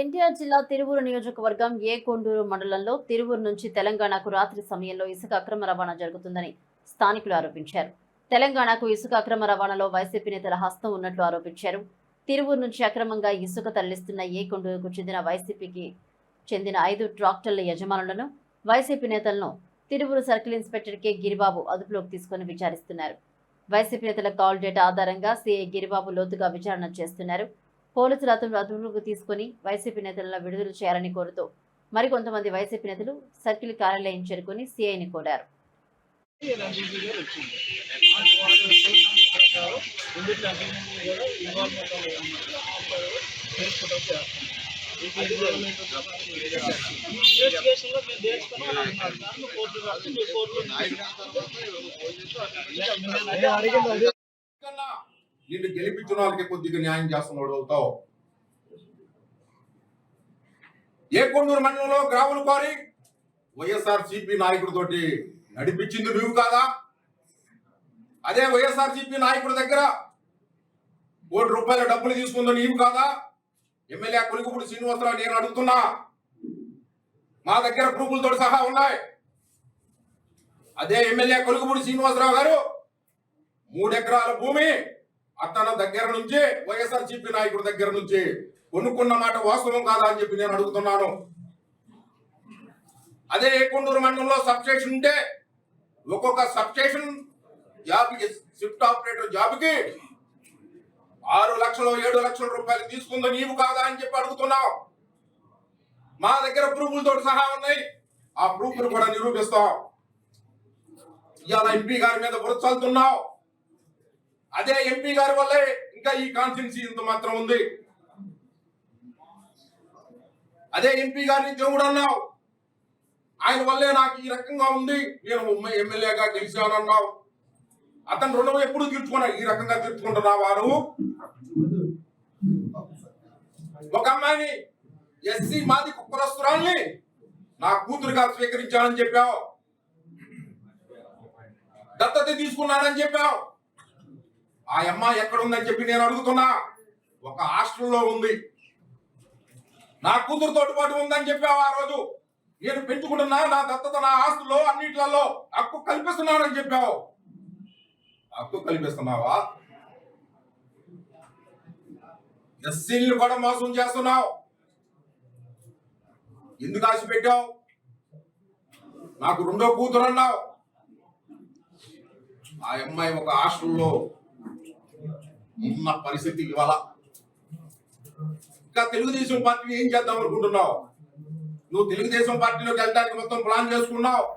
ఎన్టీఆర్ జిల్లా తిరువూరు నియోజకవర్గం ఏ కొండూరు మండలంలో తిరువూరు నుంచి తెలంగాణకు రాత్రి సమయంలో ఇసుక అక్రమ రవాణా జరుగుతుందని స్థానికులు ఆరోపించారు. తెలంగాణకు ఇసుక అక్రమ రవాణాలో వైసీపీ నేతల హస్తం ఉన్నట్లు ఆరోపించారు. తిరువూరు నుంచి అక్రమంగా ఇసుక తరలిస్తున్న ఏ కొండూరుకు చెందిన వైసీపీకి చెందిన ఐదు ట్రాక్టర్ల యజమానులను వైసీపీ నేతలను Tiruvuru circle inspector K. Giribabu అదుపులోకి తీసుకుని విచారిస్తున్నారు. వైసీపీ నేతల కాల్ డేటా ఆధారంగా సీఐ గిరిబాబు లోతుగా విచారణ చేస్తున్నారు. పోలీసులు అతను అదుపులోకి తీసుకుని వైసీపీ నేతలను విడుదల చేయాలని కోరుతూ మరికొంతమంది వైసీపీ నేతలు సర్కిల్ కార్యాలయం చేరుకుని సీఐని కోరారు. కూడా అడిగింది నిన్ను గెలిపించిన వాళ్ళకి కొద్దిగా న్యాయం చేస్తున్నాడు అవుతావు. ఏ కొండూరు మండలంలో గ్రాములు కోరి వైఎస్ఆర్ సిపి నాయకుడితోటి నడిపించింది నువ్వు కాదా? అదే వైఎస్ఆర్ సిపి నాయకుడి దగ్గర కోటి రూపాయల డబ్బులు తీసుకుందో నీవు కాదా? ఎమ్మెల్యే కొలిగుపూడి శ్రీనివాసరావు నేను అడుగుతున్నా. మా దగ్గర ప్రూఫులతో సహా ఉన్నాయి. అదే ఎమ్మెల్యే కొలుగుపూడి శ్రీనివాసరావు గారు మూడెకరాల భూమి అతన దగ్గర నుంచి వైఎస్ఆర్ సిపి నాయకుడి దగ్గర నుంచి కొనుక్కున్న మాట వాస్తవం కాదా అని చెప్పి నేను అడుగుతున్నాను. అదే ఏకొండూరు మండలంలో సబ్స్టేషన్ ఉంటే ఒక్కొక్క సబ్స్టేషన్ జాబ్కి షిఫ్ట్ ఆపరేటర్ జాబ్కి ఆరు లక్షలు ఏడు లక్షల రూపాయలు తీసుకుందో నీవు కాదా అని చెప్పి అడుగుతున్నావు. మా దగ్గర ప్రూఫ్లతో సహా ఉన్నాయి. ఆ ప్రూఫ్లు కూడా నిరూపిస్తాం. ఇవాళ ఎంపీ గారి మీద బురద అదే ఎంపీ గారి వల్లే ఇంకా ఈ కాన్స్టిట్యున్సీ ఇంత మాత్రం ఉంది. అదే ఎంపీ గారిని కూడా అన్నావు. ఆయన వల్లే నాకు ఈ రకంగా ఉంది. నేను ఎమ్మెల్యేగా గెలిచానన్నావు. అతను రుణం ఎప్పుడు తీర్చుకున్నా ఈ రకంగా తీర్చుకుంటున్నా వారు ఒక అమ్మాయిని ఎస్సీ మాది కులస్తురాల్ని నా కూతురుగా స్వీకరించానని చెప్పావు. దత్తత తీసుకున్నానని చెప్పావు. ఆ అమ్మాయి ఎక్కడ ఉందని చెప్పి నేను అడుగుతున్నా. ఒక హాస్టల్లో ఉంది. నా కూతురు పాటు ఉందని చెప్పావు ఆ రోజు. నేను పెంచుకుంటున్నా నా దత్తత నా ఆస్తుల్లో అన్నిట్లలో. హక్కు కల్పిస్తున్నానని చెప్పావు. హక్కు కల్పిస్తున్నావా? ఎస్సీలు కూడా మోసం చేస్తున్నావు. ఎందుకు ఆశ పెట్టావు నాకు రెండో కూతురు అన్నావు. ఆ అమ్మాయి ఒక హాస్టల్లో ఉన్న పరిస్థితి ఇవాళ. ఇంకా తెలుగుదేశం పార్టీ ఏం చేద్దాం అనుకుంటున్నావు? నువ్వు తెలుగుదేశం పార్టీలోకి వెళ్ళడానికి మొత్తం ప్లాన్ చేసుకున్నావు?